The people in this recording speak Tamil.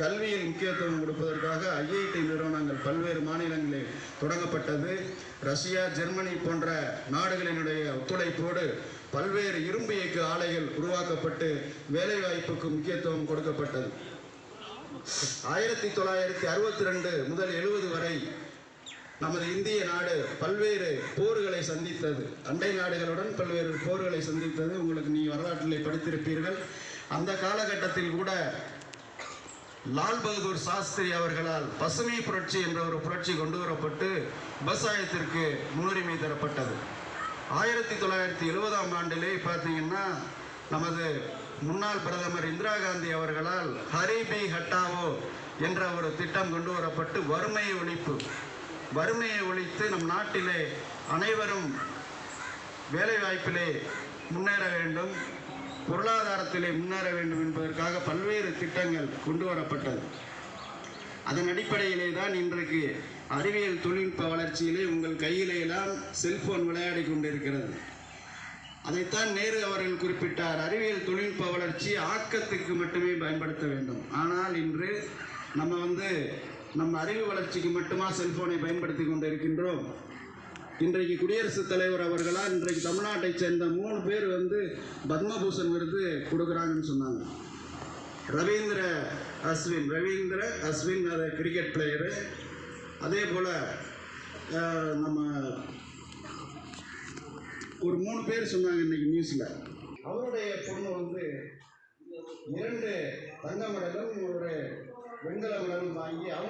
கல்வியில் முக்கியத்துவம் கொடுப்பதற்காக ஐஐடி நிறுவனங்கள் பல்வேறு மாநிலங்களில் தொடங்கப்பட்டது. ரஷ்யா ஜெர்மனி போன்ற நாடுகளினுடைய ஒத்துழைப்போடு பல்வேறு இரும்பு இயக்கு ஆலைகள் உருவாக்கப்பட்டு வேலைவாய்ப்புக்கு முக்கியத்துவம் கொடுக்கப்பட்டது. ஆயிரத்தி தொள்ளாயிரத்தி அறுபத்தி ரெண்டு முதல் எழுபது வரை நமது இந்திய நாடு பல்வேறு போர்களை சந்தித்தது. அண்டை நாடுகளுடன் பல்வேறு போர்களை சந்தித்தது. உங்களுக்கு நீ வரலாற்றில் படித்திருப்பீர்கள். அந்த காலகட்டத்தில் கூட லால் பகதூர் சாஸ்திரி அவர்களால் பசுமை புரட்சி என்ற ஒரு புரட்சி கொண்டு வரப்பட்டு விவசாயத்திற்கு முன்னுரிமை தரப்பட்டது. ஆயிரத்தி தொள்ளாயிரத்தி எழுபதாம் ஆண்டிலே பார்த்தீங்கன்னா நமது முன்னாள் பிரதமர் இந்திரா காந்தி அவர்களால் ஹரிபி ஹட்டாவோ என்ற ஒரு திட்டம் கொண்டு வரப்பட்டு வறுமை ஒழிப்பு. வறுமையை ஒழித்து நம் நாட்டிலே அனைவரும் வேலைவாய்ப்பிலே முன்னேற வேண்டும். பொருளாதாரத்திலே முன்னேற வேண்டும் என்பதற்காக பல்வேறு திட்டங்கள் கொண்டு வரப்பட்டது. அதன் அடிப்படையிலே தான் இன்றைக்கு அறிவியல் தொழில்நுட்ப வளர்ச்சியிலே உங்கள் கையிலே எல்லாம் செல்போன் விளையாடி கொண்டிருக்கிறது. அதைத்தான் நேரு அவர்கள் குறிப்பிட்டார். அறிவியல் தொழில்நுட்ப வளர்ச்சி ஆக்கத்துக்கு மட்டுமே பயன்படுத்த வேண்டும். ஆனால் இன்று நம்ம வந்து நம்ம அறிவு வளர்ச்சிக்கு மட்டுமா செல்போனை பயன்படுத்தி கொண்டிருக்கின்றோம்? இன்றைக்கு குடியரசுத் தலைவர் அவர்களால் இன்றைக்கு தமிழ்நாட்டை சேர்ந்த மூணு பேர் வந்து பத்மபூஷன் விருது கொடுக்குறாங்கன்னு சொன்னாங்க. ரவீந்திர அஸ்வின் ரவீந்திர அஸ்வின் அது கிரிக்கெட் பிளேயரு அதே போல் நம்ம ஒரு மூணு பேர் சொன்னாங்க இன்னைக்கு நியூஸில் அவருடைய பொண்ணு வந்து இரண்டு தங்க மெடலும் ஒரு வெண்கல மெடலும் வாங்கி அவங்க